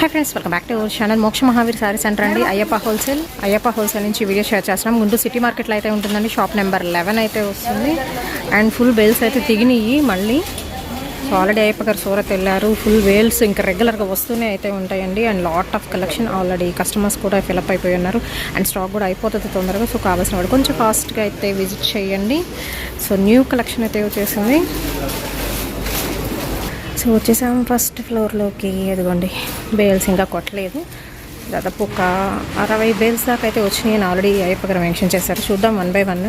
Hi friends welcome back to our channel Moksha Mahavir sari centre అండి. Ayyappa wholesale Ayyappa wholesale నుంచి video share చేస్తున్నాం. Guntur city మార్కెట్లో అయితే ఉంటుందండి. షాప్ నెంబర్ లెవెన్ అయితే వస్తుంది. అండ్ ఫుల్ బేల్స్ అయితే దిగినాయి మళ్ళీ. సో ఆల్రెడీ అయ్యప్ప గారు సూరత్ వెళ్ళారు ఫుల్ వేల్స్ ఇంకా రెగ్యులర్గా వస్తూనే అయితే ఉంటాయండి. And lot of collection already customers కూడా ఫిలప్ అయిపోయి ఉన్నారు. అండ్ స్టాక్ కూడా అయిపోతుంది తొందరగా. సో కావాల్సిన వాడు కొంచెం ఫాస్ట్గా అయితే విజిట్ చేయండి. సో న్యూ కలెక్షన్ అయితే వచ్చేసింది. సో వచ్చేసాం ఫస్ట్ ఫ్లోర్లోకి ఎదుగోండి బేల్స్ ఇంకా కొట్టలేదు. దాదాపు ఒక అరవై బేల్స్ దాకా అయితే వచ్చినాయి అని ఆల్రెడీ అయ్యప్పగారు మెన్షన్ చేశారు. చూద్దాం వన్ బై వన్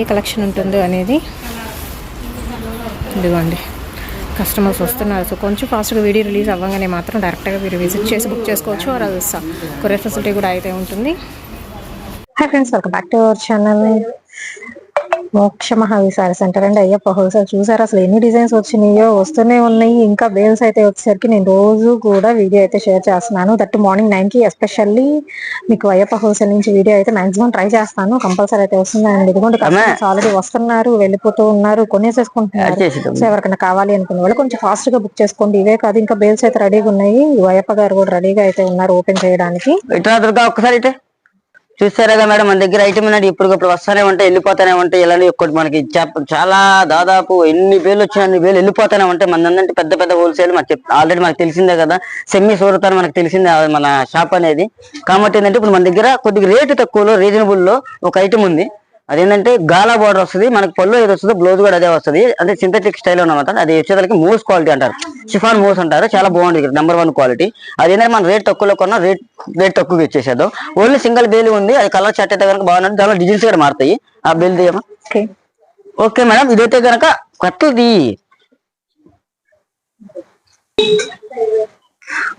ఏ కలెక్షన్ ఉంటుందో అనేది. ఇదిగోండి కస్టమర్స్ వస్తున్నారు. సో కొంచెం ఫాస్ట్గా వీడియో రిలీజ్ అవ్వగానే మాత్రం డైరెక్ట్గా మీరు విజిట్ చేసి బుక్ చేసుకోవచ్చు. ఆర్ కొరియర్ ఫెసిలిటీ కూడా అయితే ఉంటుంది. Hi friends welcome back to our channel Moksha మహావిసార centre అండి. అయ్యప్ప హోల్సేల్ చూసారు? అసలు ఎన్ని డిజైన్స్ వచ్చినాయో? వస్తూనే ఉన్నాయి. ఇంకా బేల్స్ అయితే వచ్చేసరికి నేను రోజు కూడా వీడియో అయితే షేర్ చేస్తున్నాను. దట్ మార్నింగ్ నైన్కి ఎస్పెషల్లీ మీకు అయ్యప్ప హోల్సేల్ నుంచి వీడియో అయితే మాక్సిమం ట్రై చేస్తాను. కంపల్సరీ అయితే వస్తుంది అండ్ కస్టమర్స్ ఆల్రెడీ వస్తున్నారు వెళ్ళిపోతూ ఉన్నారు కొనేసేసుకుంటున్నారు. సో ఎవరికైనా కావాలి అనుకున్న వాళ్ళు కొంచెం ఫాస్ట్గా బుక్ చేసుకోండి. ఇవే కాదు ఇంకా బేల్స్ అయితే రెడీగా ఉన్నాయి. అయ్యప్ప గారు కూడా రెడీగా అయితే ఉన్నారు ఓపెన్ చేయడానికి. ఇట్లా దుర్గా చూసారా మేడం మన దగ్గర ఐటమ్ అనేది ఇప్పుడు ఇప్పుడు వస్తానే ఉంటాయి వెళ్ళిపోతానే ఉంటాయి. ఇలా ఒక్కటి మనకి చాలా దాదాపు ఎన్ని వేలు వచ్చిన అన్ని వేలు వెళ్ళిపోతానే ఉంటాయి. మనందంటే పెద్ద పెద్ద హోల్సేల్ మనకి ఆల్రెడీ మనకు తెలిసిందే కదా. సెమ్మీ సూరత్ అని మనకు తెలిసిందే మన షాప్ అనేది. కాబట్టి ఏంటంటే ఇప్పుడు మన దగ్గర కొద్దిగా రేటు తక్కువలో రీజనబుల్లో ఒక ఐటమ్ ఉంది. అదేంటంటే గాలా బార్డర్ వస్తుంది మనకి పళ్ళు ఏది వస్తుందో బ్లౌజ్ కూడా అదే వస్తుంది. అంటే సింథటిక్ స్టైల్ అనమాట అది వచ్చేసరికి మూస్ క్వాలిటీ అంటారు. షిఫాన్ మూస్ అంటారు. చాలా బాగుంది నెంబర్ వన్ క్వాలిటీ అది ఏంటంటే మన రేట్ తక్కువలో కొన్నా రేట్ రేట్ తక్కువగా ఇచ్చేసేద్దాం. ఓన్లీ సింగిల్ బేల్ ఉంది. అది కలర్ చాట్ అయితే కనుక బాగున్నది దానిలో డిజైన్స్ కూడా మారుతాయి. ఆ బేల్ తీయమా? ఓకే ఓకే మేడం ఇదైతే కనుక కొత్తది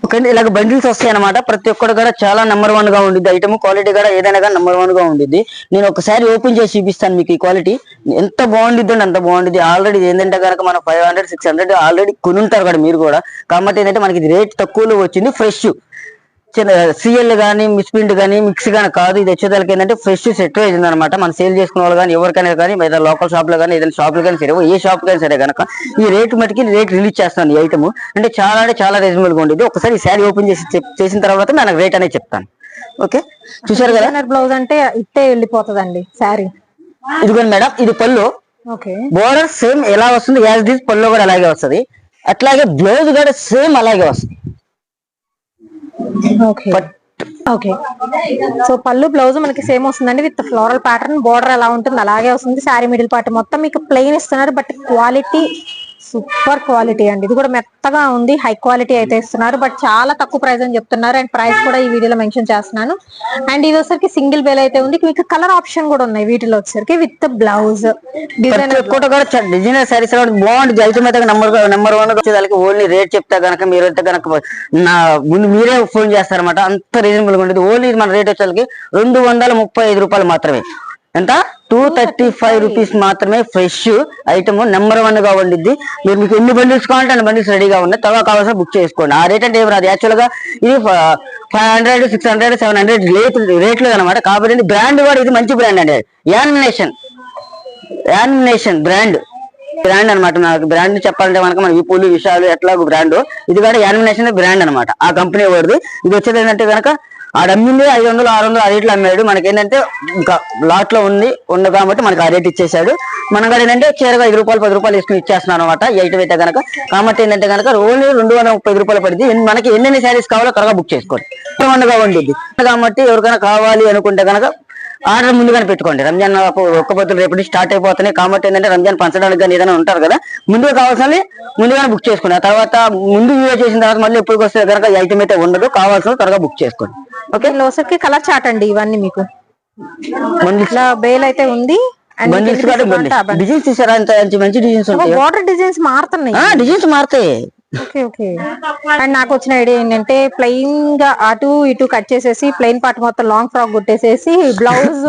ఓకే ఇలాగ బండిల్స్ వస్తాయి అనమాట ప్రతి ఒక్కటి కూడా చాలా నెంబర్ వన్గా ఉండిద్ది. ఐటమ్ క్వాలిటీ కూడా ఏదైనా కానీ నెంబర్ వన్గా ఉండిద్ది. నేను ఒకసారి ఓపెన్ చేసి చూపిస్తాను మీకు ఈ క్వాలిటీ ఎంత బాగుండిద్ది అండి అంత బాగుండిద్ది. ఆల్రెడీ ఏంటంటే కనుక మన five hundred six hundred already కొనుంటారు కూడా మీరు కూడా. కాబట్టి ఏంటంటే మనకి రేట్ తక్కువలో వచ్చింది ఫ్రెష్ సిఎల్ కానీ మిస్ప్రింట్ కానీ మిక్స్ కానీ కాదు. ఇది వచ్చేదానికి ఏంటంటే ఫ్రెష్ సెట్ అయింది అనమాట మనం సేల్ చేసుకునే వాళ్ళు కానీ ఎవరికైనా కానీ ఏదైనా లోకల్ షాప్లో కానీ ఏదైనా షాప్లో కానీ సరే ఏ షాప్ కానీ సరే కనుక ఈ రేట్ మటుకి రేట్ రిలీజ్ చేస్తాను ఈ ఐటమ్ అంటే చాలా అంటే చాలా రీజనబుల్గా ఉండేది. ఒకసారి ఈ శారీ ఓపెన్ చేసి చేసిన తర్వాత నేను రేట్ అనేది చెప్తాను. ఓకే? చూసారు కదా? బ్లౌజ్ అంటే ఇట్టే వెళ్ళిపోతుందండి శారీ ఇదిగోండి మేడం ఇది పళ్ళు. ఓకే. బోర్డర్ సేమ్ ఎలా వస్తుంది? యాజ్ దిస్ పళ్ళు కూడా అలాగే వస్తుంది. అట్లాగే బ్లౌజ్ కూడా సేమ్ అలాగే వస్తుంది. ఓకే ఓకే సో పళ్ళు బ్లౌజ్ మనకి సేమ్ వస్తుందండి. విత్ ఫ్లోరల్ ప్యాటర్న్ బోర్డర్ ఎలా ఉంటుంది. అలాగే వస్తుంది. శారీ మిడిల్ పార్ట్ మొత్తం మీకు ప్లెయిన్ ఇస్తున్నారు బట్ క్వాలిటీ సూపర్ క్వాలిటీ అండి. ఇది కూడా మెత్తగా ఉంది హై క్వాలిటీ అయితే ఇస్తున్నారు. బట్ చాలా తక్కువ ప్రైస్ అని చెప్తున్నారు. అండ్ ప్రైస్ కూడా ఈ వీడియోలో మెన్షన్ చేస్తున్నాను. అండ్ ఇది వచ్చరికి సింగిల్ బెల్ అయితే ఉంది. మీకు కలర్ ఆప్షన్ కూడా ఉన్నాయి వీటిలో వచ్చరికి విత్ బ్లౌజ్. ప్రతి డిజైనర్ సారీస్ బాగుంటుంది అయితే నెంబర్ నెంబర్ వన్ వచ్చేదానికి ఓన్లీ రేట్ చెప్తే కనుక మీరు అయితే కనుక నా ముందు మీరే ఫోన్ చేస్తారన్నమాట. అంత రీజనబుల్గా ఉంటుంది ఓన్లీ మన రేట్ వచ్చేసరికి రెండు వందల ముప్పై ఐదు రూపాయలు మాత్రమే. ఎంత? టూ థర్టీ ఫైవ్ రూపీస్ మాత్రమే ఫ్రెష్ ఐటమ్ నెంబర్ వన్గా ఉండిద్ది. మీరు మీకు ఎన్ని బండిల్స్ కావాలంటే అన్ని బండిల్స్ రెడీగా ఉన్నాయి. తర్వాత కావాల్సిన బుక్ చేసుకోండి. ఆ రేట్ అంటే ఏం రాదు. యాక్చువల్గా ఇది five hundred six hundred seven hundred rate రేట్లు అనమాట కాబట్టి బ్రాండ్ కూడా ఇది మంచి బ్రాండ్ అండి. యానిమేషన్ యానిమేషన్ బ్రాండ్ బ్రాండ్ అనమాట నాకు బ్రాండ్ చెప్పాలంటే మనకు మన విపులు విషయాలు ఎట్లా బ్రాండ్ ఇది కూడా యానిమేషన్ బ్రాండ్ అనమాట ఆ కంపెనీ వాడిది ఇది వచ్చేది ఏంటంటే కనుక ఆడ అమ్మింది ఐదు వందలు ఆరు వందలు ఆ రేట్లు అమ్మాడు. మనకి ఏంటంటే ఇంకా లాట్లో ఉంది ఉంది కాబట్టి మనకి ఆ రేట్ ఇచ్చేసాడు మనం కూడా ఏంటంటే చీరగా ఐదు రూపాయలు పది రూపాయలు వేసుకుని ఇచ్చేస్తున్నాను అనమాట ఈ ఐటమ్ అయితే కనుక కాబట్టి ఏంటంటే కనుక ఓన్లీ రెండు వందల ముప్పై రూపాయలు పడింది మనకి ఎన్ని శారీస్ కావాలో త్వరగా బుక్ చేసుకోండి. ఉండగా ఉండిద్ది. కాబట్టి ఎవరికైనా కావాలి అనుకుంటే కనుక ఆర్డర్ ముందుగానే పెట్టుకోండి. రంజాన్ ఒక్క పొద్దులు రేపటి నుంచి స్టార్ట్ అయిపోతున్నాయి. కాబట్టి ఏంటంటే రంజాన్ పంచడానికి కానీ ఏదైనా ఉంటారు కదా ముందుగా కావాల్సిన ముందుగానే బుక్ చేసుకోండి ఆ తర్వాత ముందు వీడియో చేసిన తర్వాత మళ్ళీ ఎప్పటికొస్తే కనుక ఐటమ్ అయితే ఉండదు. కావాల్సిన త్వరగా బుక్ చేసుకోండి. ఓకే లోసరికి కలర్ చాట్ అండి ఇవన్నీ మీకు. ఇట్లా బేల్ అయితే ఉంది డిజైన్స్ మంచి డిజైన్స్ ఉంటాయి? బార్డర్ డిజైన్స్ మారుతున్నాయి. డిజైన్స్ మారుతాయి. Okay okay. అండ్ నాకు వచ్చిన ఐడియా ఏంటంటే ప్లెయిన్గా అటు ఇటు కట్ చేసేసి ప్లెయిన్ పార్ట్ మొత్తం లాంగ్ ఫ్రాక్ కుట్టేసేసి బ్లౌజ్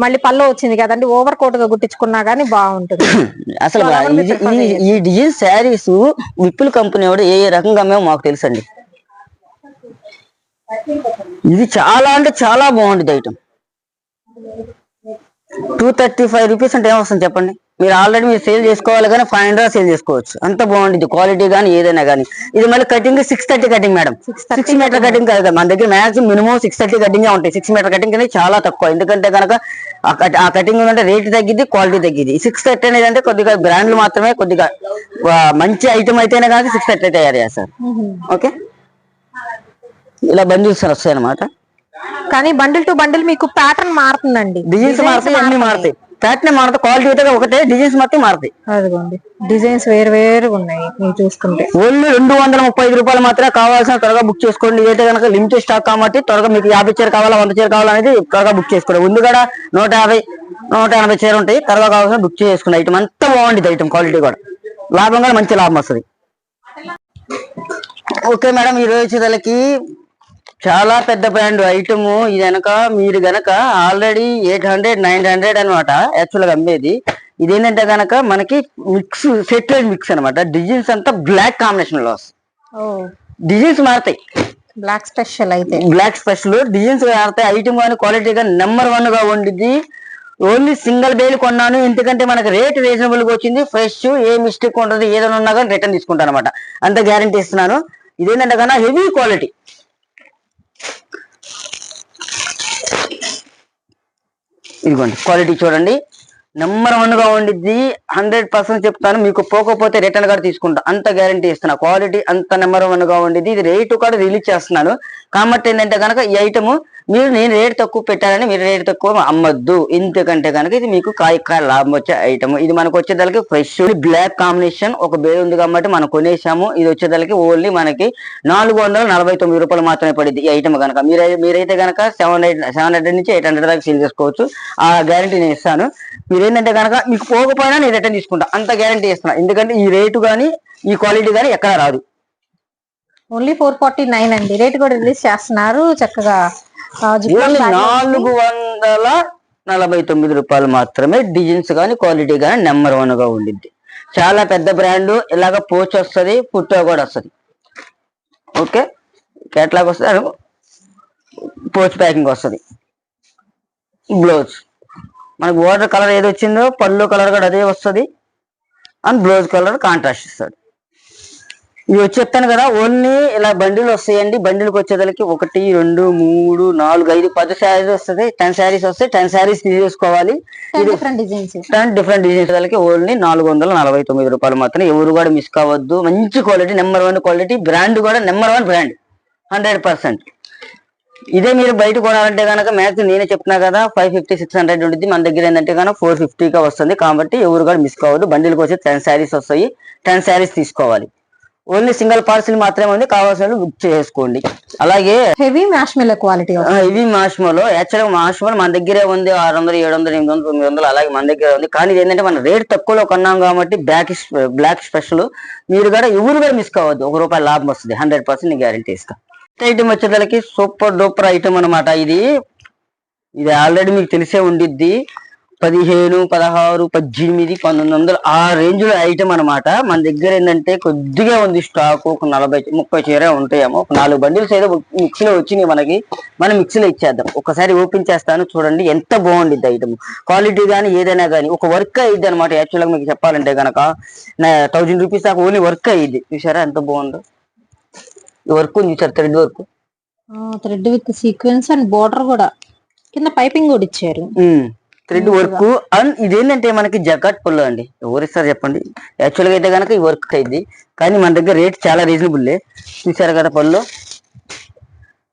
మళ్ళీ పళ్ళు వచ్చింది కదండి ఓవర్ కోట్గా కుట్టించుకున్నా గానీ బాగుంటుంది. అసలు ఈ- డిజైన్ శారీస్ విప్పుల్ కంపెనీ వాడు ఏ రకంగా అమ్మేమో మాకు తెలుసండి. ఇది చాలా అంటే చాలా బాగుంటుంది item two thirty five rupees అంటే ఏమొస్తుంది చెప్పండి? మీరు ఆల్రెడీ మీరు సేల్ చేసుకోవాలి కానీ ఫైవ్ హండ్రెడ్ సేల్ చేసుకోవచ్చు. అంత బాగుంటుంది క్వాలిటీ కానీ ఏదైనా కానీ ఇది మళ్ళీ cutting six thirty cutting madam six meter cutting కాదు మన దగ్గర maximum minimum six thirty cutting ఉంటాయి. సిక్స్ మీటర్ కటింగ్ అనేది చాలా తక్కువ. ఎందుకంటే కనుక ఆ కట్- ఆ కటింగ్ ఉందంటే రేట్ తగ్గిద్ది క్వాలిటీ తగ్గిద్ది. సిక్స్ థర్టీ అనేది అంటే కొద్దిగా బ్రాండ్లు మాత్రమే కొద్దిగా మంచి ఐటమ్ అయితేనే కానీ సిక్స్ థర్టీ తయారు చేస్తారు. ఓకే ఇలా బండిల్స్ వస్తాయి అనమాట కానీ బండిల్ టు బండిల్ మీకు ప్యాటర్న్ మారుతుందండి. డిజైన్స్ మారుతాయి అన్ని మారుతాయి. ప్యాటర్న్ మారుతాయి క్వాలిటీ అయితే ఒకటే డిజైన్స్ మొత్తం మారుతాయి. అదిగోండి. డిజైన్స్ వేరు వేరుగా ఉన్నాయి మీరు చూసుకుంటే. ఓన్లీ రెండు వందల ముప్పై ఐదు రూపాయలు మాత్రమే కావాల్సిన త్వరగా బుక్ చేసుకోండి. ఇదైతే కనుక లిమిటెడ్ స్టాక్ కాబట్టి త్వరగా మీకు యాభై చీర కావాలా వంద చీర కావాలా అనేది త్వరగా బుక్ చేసుకోండి. ఉంది కూడా నూట యాభై నూట ఎనభై చీర ఉంటాయి. త్వరగా కావాల్సిన బుక్ చేసుకున్న ఐటమ్ అంతా బాగుంటుంది ఐటమ్ క్వాలిటీ కూడా. లాభం కూడా మంచి లాభం వస్తుంది. ఓకే మేడం ఈ రోజు వచ్చేదానికి చాలా పెద్ద బ్రాండ్ ఐటమ్. ఇది గనక మీరు గనక already eight hundred nine hundred అనమాట యాక్చువల్గా అమ్మేది. ఇదేంటంటే గనక మనకి మిక్స్ సెటెడ్ మిక్స్ అన్నమాట. డిజైన్స్ అంతా బ్లాక్ కాంబినేషన్లో డిజైన్స్ మారుతాయి. బ్లాక్ స్పెషల్ అయితే. Black special. డిజైన్స్ మారుతాయి. ఐటమ్ కానీ క్వాలిటీ కానీ నెంబర్ వన్గా ఉండిద్ది. ఓన్లీ సింగిల్ బేల్ కొన్నాను. ఎందుకంటే మనకి రేట్ రీజనబుల్గా వచ్చింది. ఫ్రెష్ ఏ మిస్టేక్ ఉంటుంది ఏదైనా ఉన్నా కానీ రిటర్న్ తీసుకుంటాను అనమాట అంత గ్యారంటీ ఇస్తున్నాను. ఇదేంటంటే కన్నా హెవీ క్వాలిటీ. ఇదిగోండి క్వాలిటీ చూడండి. నెంబర్ వన్గా ఉండిద్ది. హండ్రెడ్ పర్సెంట్ చెప్తాను. మీకు పోకపోతే రిటర్న్ కూడా తీసుకుంటా. అంత గ్యారంటీ ఇస్తున్నా. క్వాలిటీ అంత నెంబర్ వన్గా ఉండిద్ది. ఇది రేటు కూడా రిలీజ్ చేస్తున్నాను. కాబట్టి ఏంటంటే కనుక ఈ ఐటమ్ మీరు నేను రేటు తక్కువ పెట్టాలని మీరు రేట్ తక్కువ అమ్మొద్దు. ఎందుకంటే కనుక ఇది మీకు కాయ కాయ లాభం వచ్చే ఐటమ్ ఇది మనకు వచ్చేదానికి ఫ్రెష్ బ్లాక్ కాంబినేషన్ ఒక బేర్ ఉంది కాబట్టి మనం కొనేసాము. ఇది వచ్చేదానికి ఓన్లీ మనకి నాలుగు వందల నలభై తొమ్మిది రూపాయలు మాత్రమే పడింది ఈ ఐటమ్ కనుక మీరు మీరైతే కనుక సెవెన్ సెవెన్ హండ్రెడ్ నుంచి ఎయిట్ హండ్రెడ్ దాకా సేల్ చేసుకోవచ్చు. ఆ గ్యారంటీ నేను ఇస్తాను. మీరు ఏంటంటే కనుక మీకు పోకపోయినా నేను రిటర్న్ తీసుకుంటా. అంత గ్యారంటీ ఇస్తున్నా. ఎందుకంటే ఈ రేటు కానీ ఈ క్వాలిటీ కానీ ఎక్కడ రాదు. ఓన్లీ ఫోర్ ఫార్టీ నైన్ అండి. రేట్ కూడా రిలీజ్ చేస్తున్నారు. చక్కగా నాలుగు వందల నలభై తొమ్మిది రూపాయలు మాత్రమే డిజైన్స్ కానీ క్వాలిటీ కానీ నెంబర్ వన్గా ఉండిద్ది. చాలా పెద్ద బ్రాండ్ ఇలాగ పోచ్ వస్తుంది పుట్టో కూడా వస్తుంది. ఓకే? కేటలాగ్ వస్తుంది పోచ్ ప్యాకింగ్ వస్తుంది. బ్లౌజ్. మనకు వాటర్ కలర్ ఏది వచ్చిందో పళ్ళు కలర్ కూడా అదే వస్తుంది. అండ్ బ్లౌజ్ కలర్ కాంట్రాస్ట్ ఇస్తాడు. ఇవి వచ్చి చెప్తాను కదా ఓన్లీ ఇలా బండిలు వస్తాయండి. బండిలకు వచ్చేదానికి ఒకటి రెండు మూడు నాలుగు ఐదు పది శారీస్ వస్తుంది. టెన్ శారీస్ వస్తాయి టెన్ శారీస్ తీసుకోవాలి డిఫరెంట్ డిజైన్స్ డిఫరెంట్ డిజైన్స్ వాళ్ళకి ఓన్లీ నాలుగు వందల నలభై తొమ్మిది రూపాయలు మాత్రం ఎవరు కూడా మిస్ కావద్దు. మంచి quality number one quality brand కూడా number one brand hundred percent ఇదే మీరు బయట కొనాలంటే కనుక మ్యాక్స్ నేనే చెప్తున్నా కదా ఫైవ్ ఫిఫ్టీ సిక్స్ హండ్రెడ్ ఉంటుంది మన దగ్గర ఏంటంటే కనుక ఫోర్ ఫిఫ్టీగా వస్తుంది. కాబట్టి ఎవరు కూడా మిస్ కావద్దు. బండిలకు వచ్చి టెన్ శారీస్ వస్తాయి. టెన్ శారీస్ తీసుకోవాలి. ఓన్లీ సింగిల్ పార్సిల్ మాత్రమే ఉంది కావాల్సిన బుక్ చేసుకోండి. అలాగే హెవీ మ్యాష్ మిల్ క్వాలిటీ ఆ, ఇవి మాష్మలో యాక్చువల్గా మాష్మలో మన దగ్గరే ఉంది ఆరు వందలు ఏడు వందలు ఎనిమిది వందలు తొమ్మిది వందలు అలాగే మన దగ్గర ఉంది. కానీ ఏంటంటే మన రేట్ తక్కువలో కొన్నాం కాబట్టి బ్లాక్ బ్లాక్ స్పెషల్ మీరు కూడా ఎవరు కూడా మిస్ కావద్దు. ఒక రూపాయి లాభం వస్తుంది హండ్రెడ్ పర్సెంట్ గ్యారంటీ ఇస్తా. ఐటమ్ వచ్చేసరికి సూపర్ డూపర్ ఐటమ్ అన్నమాట ఇది. ఇది ఆల్రెడీ మీకు తెలిసే ఉండిద్ది. పదిహేను పదహారు పద్దెనిమిది పంతొమ్మిది వందలు ఆ రేంజ్లో ఐటమ్ అన్నమాట. మన దగ్గర ఏంటంటే కొద్దిగా ఉంది స్టాక్ ఒక నలభై ముప్పై చీర ఉంటాయేమో. ఒక నాలుగు బండిల్స్ ఏదో మిక్స్లో వచ్చినాయి మనకి. మనం మిక్స్లో ఇచ్చేద్దాం. ఒకసారి ఓపెన్ చేస్తాను. చూడండి ఎంత బాగుండిద్ది ఐటమ్ క్వాలిటీ కానీ ఏదైనా కానీ ఒక వర్క్ అయ్యిద్ది అనమాట యాక్చువల్గా మీకు చెప్పాలంటే గనక థౌజండ్ రూపీస్ దాకా ఓన్లీ వర్క్ అయ్యిద్ది చూసారా ఎంత బాగుందో? ఈ వర్క్ ఉంది చూసారు? Thread work thread with sequence and border కూడా. కింద పైపింగ్ కూడా ఇచ్చారు. Thread work. అండ్ ఇదేంటంటే మనకి జకాట్ పళ్ళు అండి. ఎవరిస్తారు చెప్పండి. యాక్చువల్గా అయితే కనుక ఈ వర్క్ అయింది. కానీ మన దగ్గర రేట్ చాలా రీజనబుల్. చూసారు కదా పళ్ళు.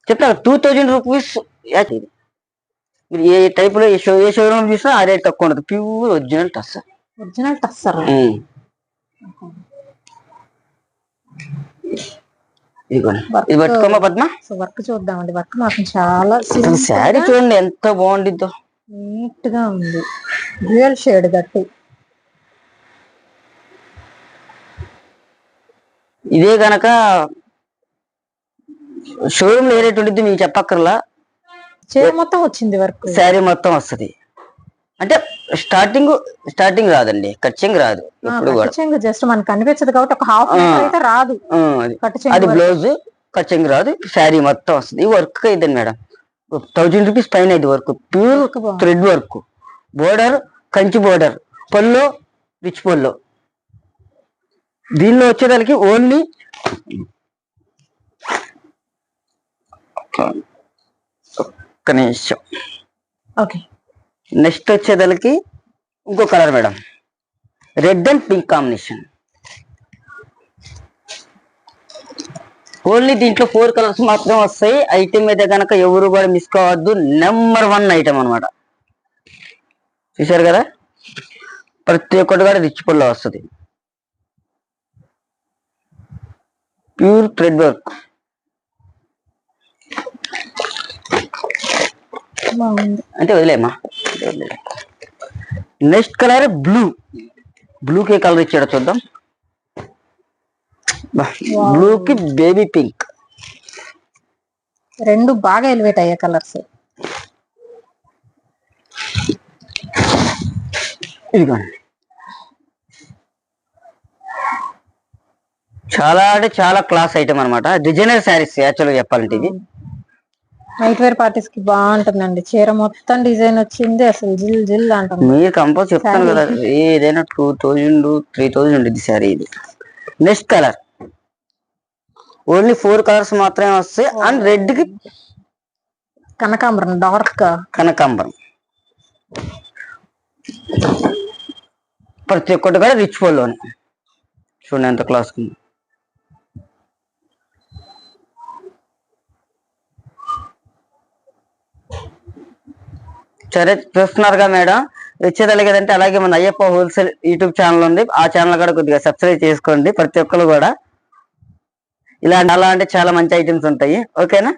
చెప్తా టూ థౌజండ్ రూపీస్ మీరు ఏ టైప్లో ఏ షో ఏ షోరూమ్ చూసినా ఆ రేట్ తక్కువ ఉండదు. ప్యూర్ ఒరిజినల్ టస్ ఒరిజినల్ టస్సర్ ఇదిగోండి. ఇది పట్టుకోమా పద్మ? వర్క్ చూద్దామండి. వర్క్ మాత్రం చాలా శారీ చూడండి ఎంత బాగుండిద్దో. నీట్గా ఉంది. డ్యూయల్ షేడ్ దట్టు ఇదే గనక షోరూమ్లో ఏ రేట్ ఉండిద్ది మీకు చెప్పక్కర్లా. చీర మొత్తం వచ్చింది వర్క్. శారీ మొత్తం వస్తది. అంటే స్టార్టింగ్ స్టార్టింగ్ రాదండి కచ్చింగ్ రాదు ఎప్పుడు కూడా. చెంగు జస్ట్ మనకు కనిపించదు కాబట్టి ఒక హాఫ్ అయితే రాదు. అది. బ్లౌజ్ కచ్చింగ్ రాదు శారీ మొత్తం వస్తుంది. వర్క్ అయిద్దండి మేడం. థౌజండ్ రూపీస్ పైన ఇది work pure. Thread work border Kanchi border పళ్ళు రిచ్ పోల్లో దీనిలో వచ్చేదానికి ఓన్లీ ఒక్క నిమిషం. ఓకే నెక్స్ట్ వచ్చేదానికి ఇంకో colour madam red and pink combination only దీంట్లో ఫోర్ కలర్స్ మాత్రం వస్తాయి. ఐటమ్ అయితే కనుక ఎవరు కూడా మిస్ కావద్దు. నెంబర్ వన్ ఐటమ్ అన్నమాట. చూశారు కదా? ప్రతి ఒక్కటి కూడా రిచ్ పుల్లో వస్తుంది. ప్యూర్ థ్రెడ్ వర్క్ అంటే వదిలేమ్మా నెక్స్ట్ కలర్ బ్లూ. బ్లూకి కలర్ ఇచ్చాడో చూద్దాం. బ్లూ కి బేబీ పింక్. రెండు బాగా ఎలివేట్ అయ్యే కలర్స్. ఇదిగోండి. చాలా అంటే చాలా క్లాస్ ఐటమ్ అనమాట డిజైనర్ శారీస్ యాక్చువల్గా చెప్పాలంటే ఇది. నైట్ వేర్ పార్టీస్కి బాగుంటుందండి. చీర మొత్తం డిజైన్ వచ్చింది అసలు జిల్ జిల్ అంటుంది. మీరు కంపోజ్ చెప్తాను కదా ఏదైనా టూ థౌజండ్ త్రీ థౌజండ్ ఇది శారీ ఇది. Next colour only four colours మాత్రమే వస్తాయి. అండ్ రెడ్కి కనకాంబరం డార్క్ కనకాంబరం. ప్రతి ఒక్కటి కూడా రిచ్ పోల్లోనే చూడండి ఎంత క్లాస్ ఉంది. సరే చూస్తున్నారుగా మేడం. వచ్చేది కదంటే అలాగే మన అయ్యప్ప హోల్సేల్ యూట్యూబ్ ఛానల్ ఉంది. ఆ ఛానల్ కూడా కొద్దిగా సబ్స్క్రైబ్ చేసుకోండి ప్రతి ఒక్కరు కూడా. ఇలా అలా అంటే చాలా మంచి ఐటమ్స్ ఉంటాయి. ఓకేనా